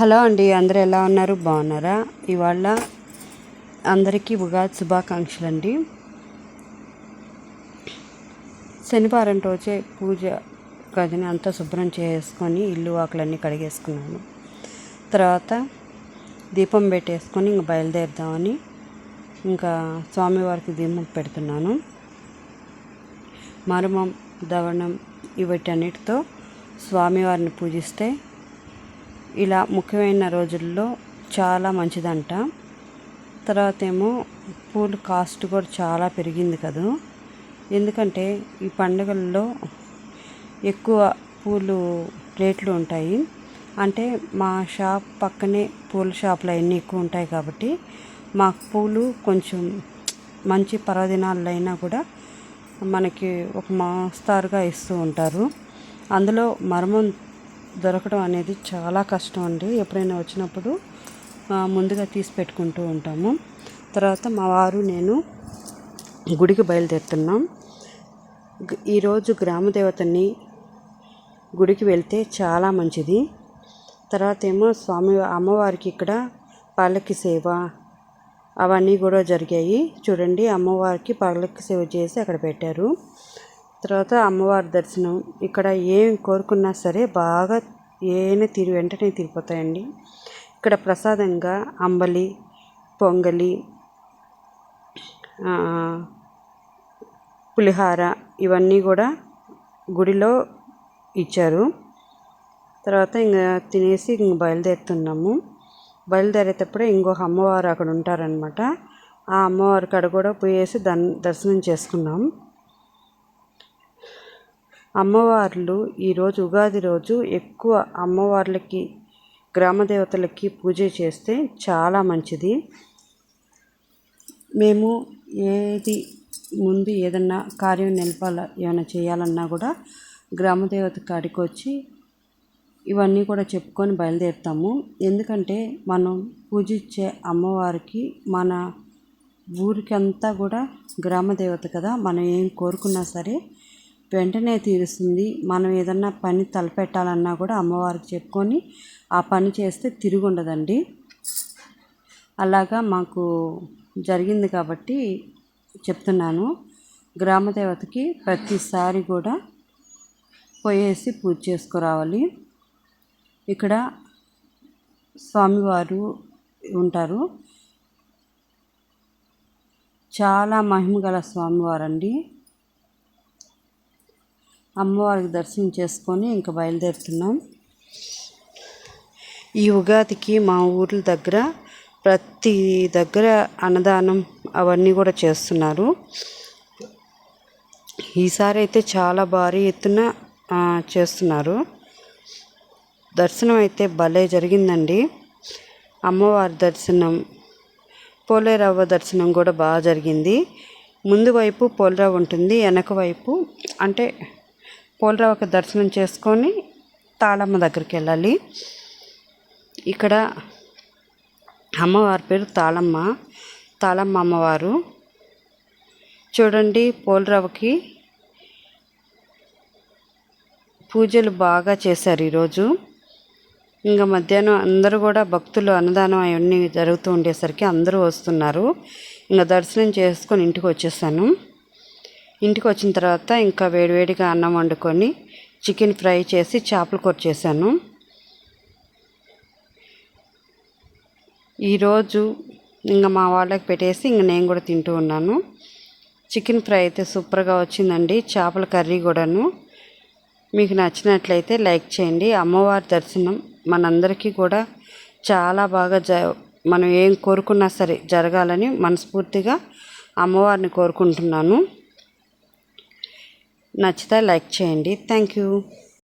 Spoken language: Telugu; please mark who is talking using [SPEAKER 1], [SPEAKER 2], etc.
[SPEAKER 1] హలో అండి అందరూ ఎలా ఉన్నారు? బాగున్నారా? ఇవాళ అందరికీ ఉగాది శుభాకాంక్షలు అండి శనివారం రోజే పూజ గదిని అంతా శుభ్రం చేసుకొని ఇల్లు వాకులన్నీ కడిగేసుకున్నాను. తర్వాత దీపం పెట్టేసుకొని ఇంక బయలుదేరుదామని ఇంకా స్వామివారికి దీపం పెడుతున్నాను. మర్మం దవనం వీటన్నిటితో స్వామివారిని పూజిస్తే ఇలా ముఖ్యమైన రోజుల్లో చాలా మంచిదంట. తర్వాత ఏమో పూలు కాస్ట్ కూడా చాలా పెరిగింది కదా. ఎందుకంటే ఈ పండుగల్లో ఎక్కువ పూలు రేట్లు ఉంటాయి. అంటే మా షాప్ పక్కనే పూల షాపులు అవన్నీ ఎక్కువ ఉంటాయి కాబట్టి మాకు పూలు కొంచెం మంచి పర్వదినాల్లో అయినా కూడా మనకి ఒక మోస్తారుగా ఇస్తూ ఉంటారు. అందులో మర్మం దొరకడం అనేది చాలా కష్టం అండి. ఎప్పుడైనా వచ్చినప్పుడు ముందుగా తీసి పెట్టుకుంటూ ఉంటాము. తర్వాత మా వారు నేను గుడికి బయలుదేరుతున్నాం. ఈరోజు గ్రామదేవతని గుడికి వెళ్తే చాలా మంచిది. తర్వాత ఏమో స్వామి అమ్మవారికి ఇక్కడ పాలకి సేవ అవన్నీ కూడా జరిగాయి. చూడండి అమ్మవారికి పాలకి సేవ చేసి అక్కడ పెట్టారు. తర్వాత అమ్మవారి దర్శనం. ఇక్కడ ఏం కోరుకున్నా సరే బాగా ఏమైనా తీరు వెంటనే తీరిపోతాయండి ఇక్కడ ప్రసాదంగా అంబలి పొంగలి పులిహార ఇవన్నీ కూడా గుడిలో ఇచ్చారు. తర్వాత ఇంకా తినేసి ఇంక బయలుదేరుతున్నాము. బయలుదేరేటప్పుడే ఇంకొక అమ్మవారు అక్కడ ఉంటారనమాట ఆ అమ్మవారి కాడ కూడా పోయేసి దన్ దర్శనం చేసుకున్నాం. అమ్మవార్లు ఈరోజు ఉగాది రోజు ఎక్కువ అమ్మవార్లకి గ్రామ దేవతలకి పూజ చేస్తే చాలా మంచిది. మేము ఏది ముందు ఏదన్నా కార్యం నిలపాల ఏమైనా చేయాలన్నా కూడా గ్రామదేవత కాడికి వచ్చి ఇవన్నీ కూడా చెప్పుకొని బయలుదేరుతాము. ఎందుకంటే మనం పూజించే అమ్మవారికి మన ఊరికంతా కూడా గ్రామదేవత కదా మనం ఏం కోరుకున్నా సరే వెంటనే తీరుస్తుంది. మనం ఏదన్నా పని తలపెట్టాలన్నా కూడా అమ్మవారికి చెప్పుకొని ఆ పని చేస్తే తిరిగి ఉండదండి అలాగా మాకు జరిగింది కాబట్టి చెప్తున్నాను. గ్రామదేవతకి ప్రతిసారి కూడా పోయేసి పూజ చేసుకురావాలి. ఇక్కడ స్వామివారు ఉంటారు. చాలా మహిమ గల స్వామివారండి. అమ్మవారికి దర్శనం చేసుకొని ఇంకా బయలుదేరుతున్నాం. ఈ ఉగాదికి మా ఊర్ల దగ్గర ప్రతి దగ్గర అన్నదానం అవన్నీ కూడా చేస్తున్నారు. ఈసారి అయితే చాలా భారీ ఎత్తున చేస్తున్నారు. దర్శనం అయితే భలే జరిగిందండి. అమ్మవారి దర్శనం పోలేరవ్వ దర్శనం కూడా బాగా జరిగింది. ముందు వైపు పోలరావు ఉంటుంది వెనక వైపు అంటే పోలరావుకి దర్శనం చేసుకొని తాళమ్మ దగ్గరికి వెళ్ళాలి. ఇక్కడ అమ్మవారి పేరు తాళమ్మ. తాళమ్మ అమ్మవారు. చూడండి పోలరావుకి పూజలు బాగా చేశారు ఈరోజు. ఇంకా మధ్యాహ్నం అందరూ కూడా భక్తులు అన్నదానం అవన్నీ జరుగుతూ ఉండేసరికి అందరూ వస్తున్నారు. ఇంకా దర్శనం చేసుకొని ఇంటికి వచ్చేసాను. ఇంటికి వచ్చిన తర్వాత ఇంకా వేడివేడిగా అన్నం వండుకొని చికెన్ ఫ్రై చేసి చేపల కూర చేశాను. ఈరోజు ఇంకా మా వాళ్ళకి పెట్టేసి ఇంక నేను కూడా తింటూ ఉన్నాను. చికెన్ ఫ్రై అయితే సూపర్గా వచ్చిందండి చేపల కర్రీ కూడాను. మీకు నచ్చినట్లయితే లైక్ చేయండి. అమ్మవారి దర్శనం మనందరికీ కూడా చాలా బాగా జ మనం ఏం కోరుకున్నా సరే జరగాలని మనస్ఫూర్తిగా అమ్మవారిని కోరుకుంటున్నాను. నచ్చితే లైక్ చేయండి. Thank you.